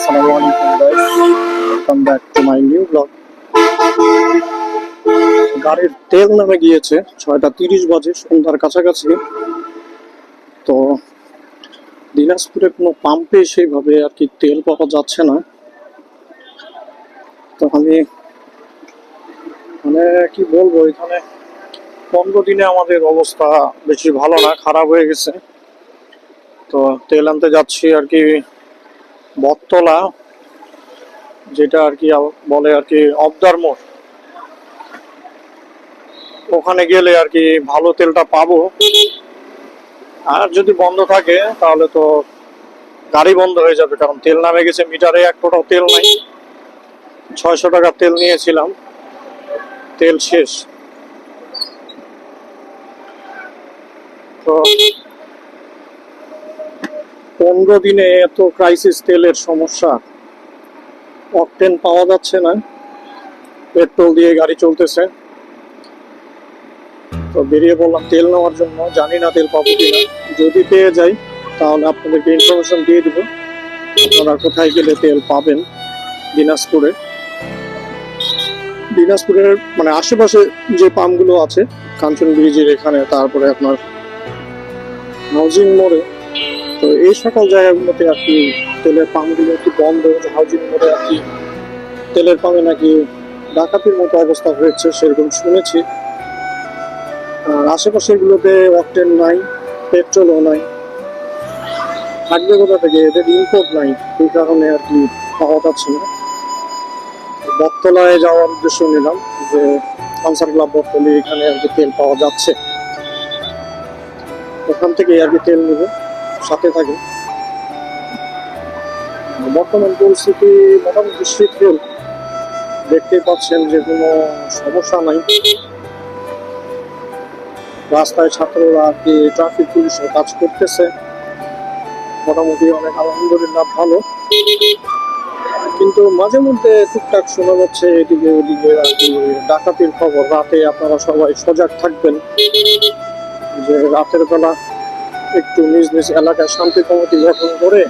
আসসালামু আলাইকুম guys welcome back to my new blog গাড়ির তেল নামে গিয়েছে, ছয়টা তিরিশ বাজে, সন্ধ্যার কাছাকাছি। তো দিনাজপুরে কোনো পাম্পে সেইভাবে আর কি তেল পাওয়া যাচ্ছে না। তো আমি মানে কি বলব, এখানে পনেরো দিনে আমাদের অবস্থা বেশি ভালো না, খারাপ হয়ে গেছে। তো তেল আনতে যাচ্ছি আর কি বটতলা যেটা আর কি বলে আর কি অবদার মোড়। ওখানে গেলে আর কি ভালো তেলটা পাবো। আর যদি বন্ধ থাকে, তাহলে তো গাড়ি বন্ধ হয়ে যাবে, কারণ তেল নামে গেছে, মিটারে এক ফোঁটাও তেল নাই। ছয়শো টাকার তেল নিয়েছিলাম। তেল শেষ। তো পনেরো দিনে এত ক্রাইসিস তেলের সমস্যা। অকটেন পাওয়া যাচ্ছে না। পেট্রোল দিয়ে গাড়ি চলতেছে। তো বেরিয়ে পড়লাম তেল নেওয়ার জন্য। জানি না তেল পাবো কিনা। যদি পেয়ে যাই, তাহলে আপনাদেরকে ইনফরমেশন দিয়ে দিব। আপনারা কোথায় গেলে তেল পাবেন? দিনাজপুরে। দিনাজপুরের মানে আশেপাশে যে পাম্পগুলো আছে কাঞ্চন ব্রিজের এখানে, তারপরে আপনার হাউজিং মোড়ে তো এই সকল জায়গাগুলোতে আর কি তেলের পাম্পগুলো একটু বন্ধ হাউজিং মোড়ে আর কি তেলের পাম্পে নাকি ডাকাতির মতো অবস্থা হয়েছে সেরকম শুনেছি। আর আশেপাশের গুলোতে অকটেন নাই, পেট্রোলও নাই। থাকবে কোথা থেকে এদের ইম্পোর্ট নাই, এই কারণে আর কি পাওয়া যাচ্ছে না। বটতলায় যাওয়ার উদ্দেশ্য নিলাম যে আনসার ক্লাব বটতলি এখানে আর কি তেল পাওয়া যাচ্ছে। ওখান থেকে আর কি তেল নেব। সাথে থাকে। বর্তমান পরিস্থিতি মোটামুটি শীতল দেখতেই পাচ্ছেন যে কোনো সমস্যা নাই। রাস্তায় ছাত্ররা আর কি ট্রাফিক পুলিশের কাজ করতেছে। মোটামুটি অনেক আলহামদুলিল্লাহ ভালো। কিন্তু মাঝে মধ্যে টুকটাক শোনা যাচ্ছে এদিকে ওদিকে আর কি ডাকাতির খবর। রাতে আপনারা সবাই সজাগ থাকবেন যে রাতের বেলা একটু নিজ নিজ এলাকায় শান্তি কমিটি গঠন করে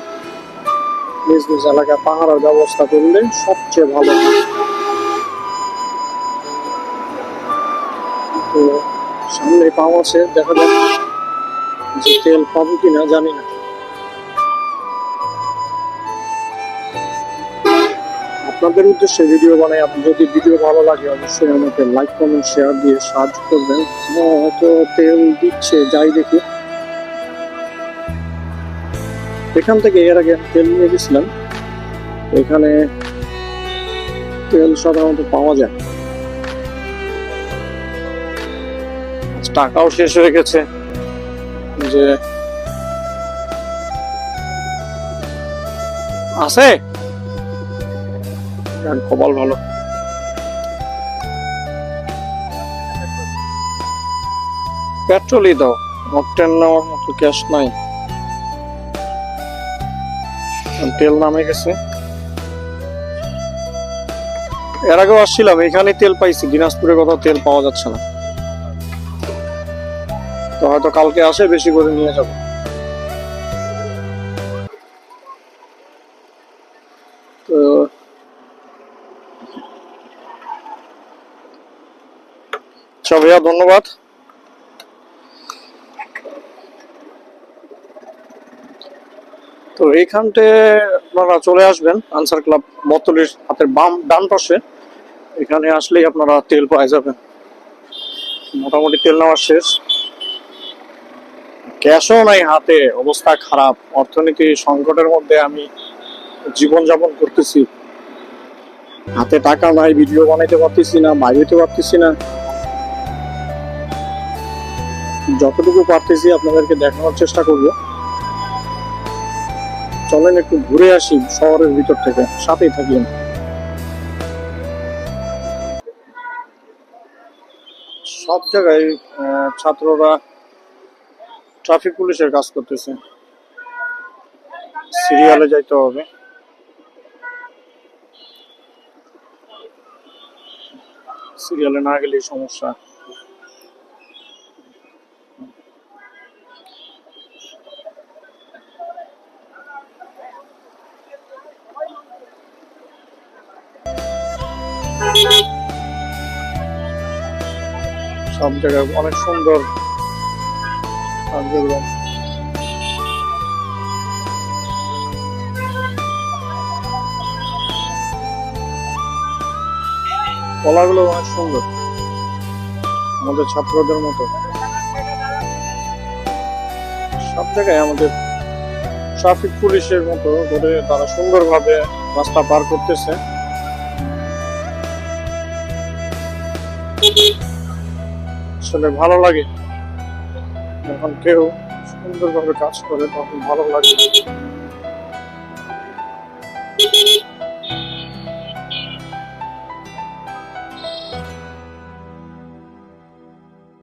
নিজ নিজ এলাকায় পাহারার ব্যবস্থা করলে সবচেয়ে ভালো। তো সামনে পাওয়া আছে দেখা যাক যে তেল পাবো কিনা জানি না। আপনাদের উদ্দেশ্যে ভিডিও বানাই আপনি যদি ভিডিও ভালো লাগে অবশ্যই আমাকে লাইক কমেন্ট শেয়ার দিয়ে সাহায্য করবেন। হ্যাঁ, হয়তো তেল দিচ্ছে যাই দেখি। এখান থেকে এর আগে তেল নিয়ে গেছিলাম। এখানে তেল সাধারণত পাওয়া যায়। আজ টাকাও শেষ হয়ে গেছে। যে আছে? কপাল ভালো। পেট্রোলই দাও। অকটেন নেওয়ার মতো ক্যাশ নাই। তেল নামে গেছে। এর আগেও আসছিলাম এখানে তেল পাইছি দিনাজপুরে কোথাও তেল পাওয়া যাচ্ছে না। তো হয়তো কালকে আসে, বেশি করে নিয়ে যাব। তো ভাইয়া, ধন্যবাদ। এইখানটে আপনারা চলে আসবেন আনসার ক্লাব বতলির হাতের বাম, ডান পাশে। এখানে আসলেই আপনারা তেল পাওয়া যাবেন মোটামুটি তেল নেওয়া শেষ। ক্যাশও নাই হাতে, অবস্থা খারাপ। অর্থনীতি সংকটের মধ্যে আমি জীবন যাপন করতেছি। হাতে টাকা নাই, ভিডিও বানাইতে পারতেছি না বাইরেতে পারতেছি না। যতটুকু পারতেছি আপনাদেরকে দেখানোর চেষ্টা করব। চলেন একটু ঘুরে আসি শহরের ভিতর থেকে, সাথেই থাকি সব জায়গায় ছাত্ররা ট্রাফিক পুলিশের কাজ করতেছে। সিরিয়ালে যাইতে হবে। সিরিয়ালে না গেলেই সমস্যা। সব জায়গায় অনেক সুন্দর কলাগুলো অনেক সুন্দর, আমাদের ছাত্রদের মতো। সব জায়গায় আমাদের ট্রাফিক পুলিশের মতো করে তারা সুন্দরভাবে রাস্তা পার করতেছে। আসলে ভালো লাগে। যখন কেউ সুন্দরভাবে কাজ করে তখন ভালো লাগে।